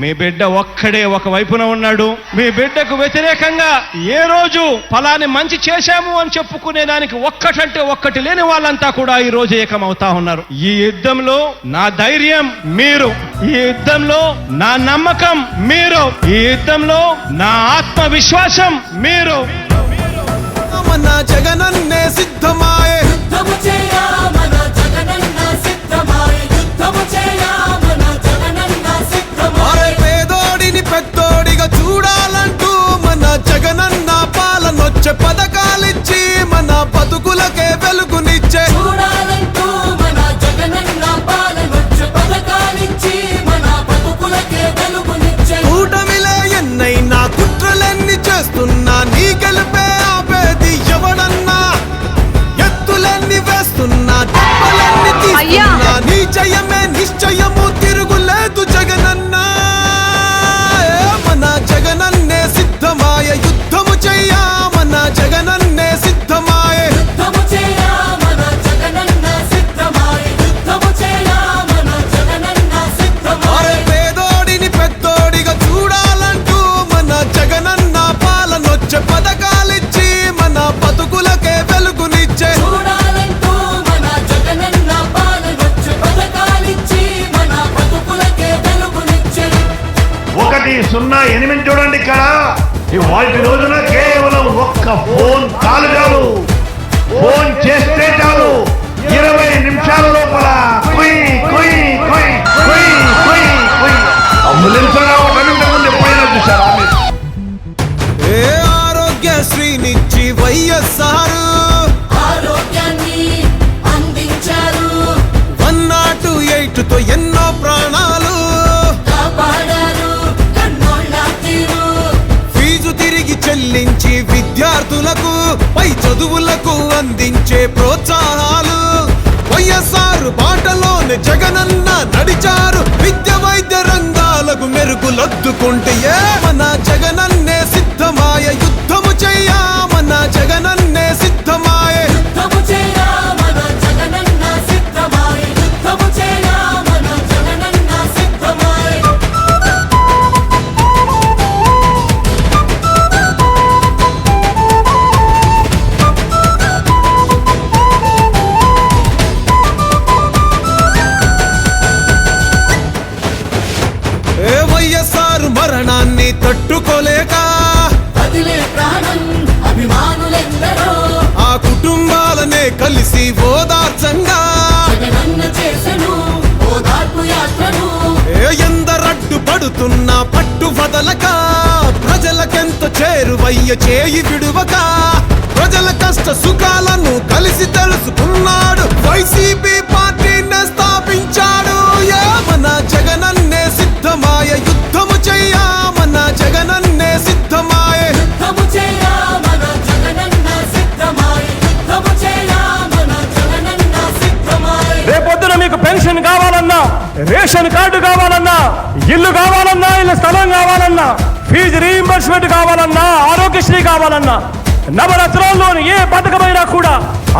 మీ బిడ్డ ఒక్కడే ఒక వైపున ఉన్నాడు. మీ బిడ్డకు వ్యతిరేకంగా ఏ రోజు ఫలాని మంచి చేశాము అని చెప్పుకునే దానికి ఒక్కటంటే ఒక్కటి లేని వాళ్ళంతా కూడా ఈ రోజు ఏకమవుతా ఉన్నారు. ఈ యుద్ధంలో నా ధైర్యం మీరు ఈ యుద్ధంలో నా నమ్మకం మీరు ఈ యుద్ధంలో నా ఆత్మవిశ్వాసం మీరు. జగనన్నే సిద్ధమాయే. పథకాలిచ్చి మన బతుకులకే వెలుగుని ఒకటి సున్నా ఎనిమిది చూడండి ఇక్కడ. ఈ వాటి రోజున కేవలం ఒక్క ఫోన్ కాల్ చాలు. ఫోన్ చేస్తే చాలు. ఇరవై నిమిషాల లోపల. కుయ్ కుయ్ కుయ్ కుయ్ కుయ్ కుయ్. అంబులెన్స్ రావటం ఇంతకుముందు ఎప్పుడైనా చూసారా మీరు? ఏ ఆరోగ్యశ్రీనిచ్చి వైఎస్ఆర్? ఆరోగ్యాన్ని అందించారు. వన్ నాట్ ఎయిట్తో విద్యార్థులకు పై చదువులకు అందించే ప్రోత్సాహాలు. వైఎస్ఆర్ బాటలోనే జగనన్న నడిచారు. విద్య వైద్య రంగాలకు మెరుగులొద్దుకుంటే కలిసి ఓదార్చంగా ఏ ఎందరడ్డు పడుతున్నా పట్టు వదలక? ప్రజలకెంత చేరువయ్య చేయి విడువక? ప్రజల కష్ట సుఖాలను కలిసి తెలుసుకున్నా కావాలన్నా రేషన్ కార్డు కావాలన్నా ఇల్లు కావాలన్నా ఇల్లు స్థలం కావాలన్నా ఫీజు రీయింబర్స్మెంట్ కావాలన్నా ఆరోగ్యశ్రీ కావాలన్నా నవరత్నాల్లోని ఏ పథకమైనా కూడా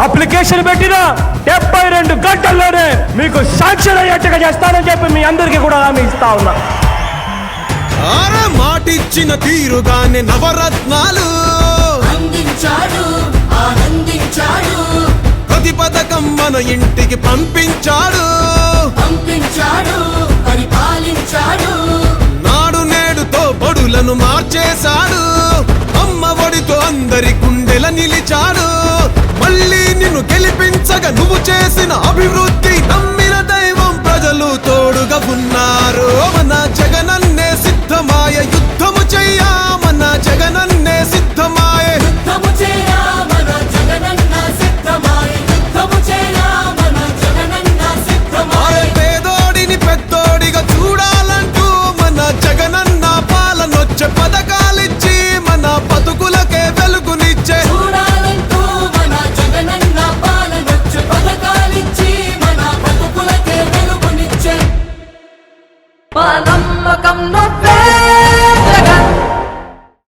అప్లికేషన్ పెట్టినా డెబ్బై రెండు గంటల్లోనే మీకు శాంక్షన్ అయ్యేట్టుగా చేస్తానని చెప్పి మీ అందరికీ కూడా హామీ ఇస్తా ఉన్నా. మాటిచ్చిన తీరుగానే నవరత్నాలు. అందించాడు ఆనందించాడు. ఉపాధి పథకం మన ఇంటికి పంపించాడు. పంపించాడు పరిపాలించాడు. నాడు నేడుతో బడులను మార్చేశాడు. అమ్మ ఒడితో అందరి కుండెల నిలిచాడు. మళ్ళీ నిన్ను గెలిపించగా నువ్వు చేసిన అభివృద్ధి నమ్మిన దైవం ప్రజలు తోడుగా ఉన్నారు. మన పథకాలిచ్చి మన